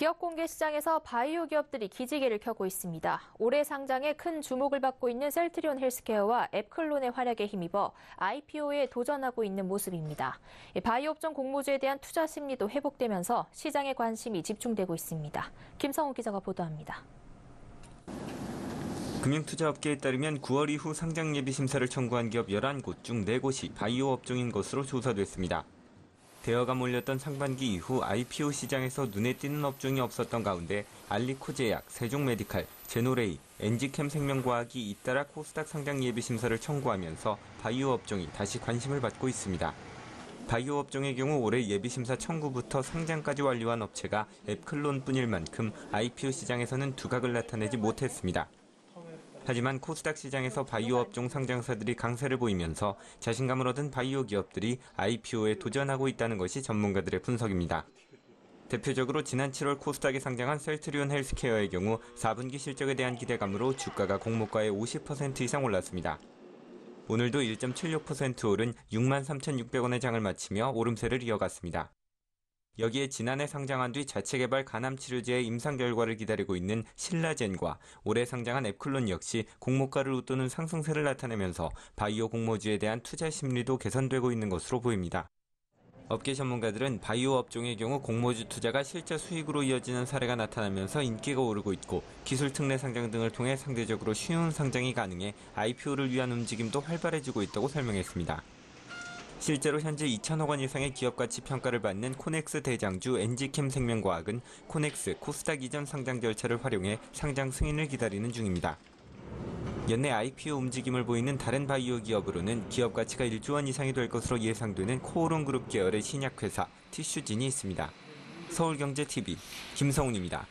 기업 공개 시장에서 바이오 기업들이 기지개를 켜고 있습니다. 올해 상장에 큰 주목을 받고 있는 셀트리온 헬스케어와 앱클론의 활약에 힘입어 IPO에 도전하고 있는 모습입니다. 바이오 업종 공모주에 대한 투자 심리도 회복되면서 시장의 관심이 집중되고 있습니다. 김성우 기자가 보도합니다. 금융투자업계에 따르면 9월 이후 상장 예비 심사를 청구한 기업 11곳 중 4곳이 바이오 업종인 것으로 조사됐습니다. 대여가 몰렸던 상반기 이후 IPO 시장에서 눈에 띄는 업종이 없었던 가운데 알리코제약, 세종메디칼, 제노레이, 엔지캠 생명과학이 잇따라 코스닥 상장 예비 심사를 청구하면서 바이오 업종이 다시 관심을 받고 있습니다. 바이오 업종의 경우 올해 예비 심사 청구부터 상장까지 완료한 업체가 앱클론뿐일 만큼 IPO 시장에서는 두각을 나타내지 못했습니다. 하지만 코스닥 시장에서 바이오 업종 상장사들이 강세를 보이면서 자신감을 얻은 바이오 기업들이 IPO에 도전하고 있다는 것이 전문가들의 분석입니다. 대표적으로 지난 7월 코스닥에 상장한 셀트리온 헬스케어의 경우 4분기 실적에 대한 기대감으로 주가가 공모가의 50% 이상 올랐습니다. 오늘도 1.76% 오른 63,600원의 장을 마치며 오름세를 이어갔습니다. 여기에 지난해 상장한 뒤 자체 개발 간암 치료제의 임상 결과를 기다리고 있는 신라젠과 올해 상장한 앱클론 역시 공모가를 웃도는 상승세를 나타내면서 바이오 공모주에 대한 투자 심리도 개선되고 있는 것으로 보입니다. 업계 전문가들은 바이오 업종의 경우 공모주 투자가 실제 수익으로 이어지는 사례가 나타나면서 인기가 오르고 있고 기술 특례 상장 등을 통해 상대적으로 쉬운 상장이 가능해 IPO를 위한 움직임도 활발해지고 있다고 설명했습니다. 실제로 현재 2천억 원 이상의 기업 가치 평가를 받는 코넥스 대장주 엔지캠 생명과학은 코넥스 코스닥 이전 상장 절차를 활용해 상장 승인을 기다리는 중입니다. 연내 IPO 움직임을 보이는 다른 바이오 기업으로는 기업 가치가 1조 원 이상이 될 것으로 예상되는 코오론 그룹 계열의 신약회사 티슈진이 있습니다. 서울경제TV 김성훈입니다.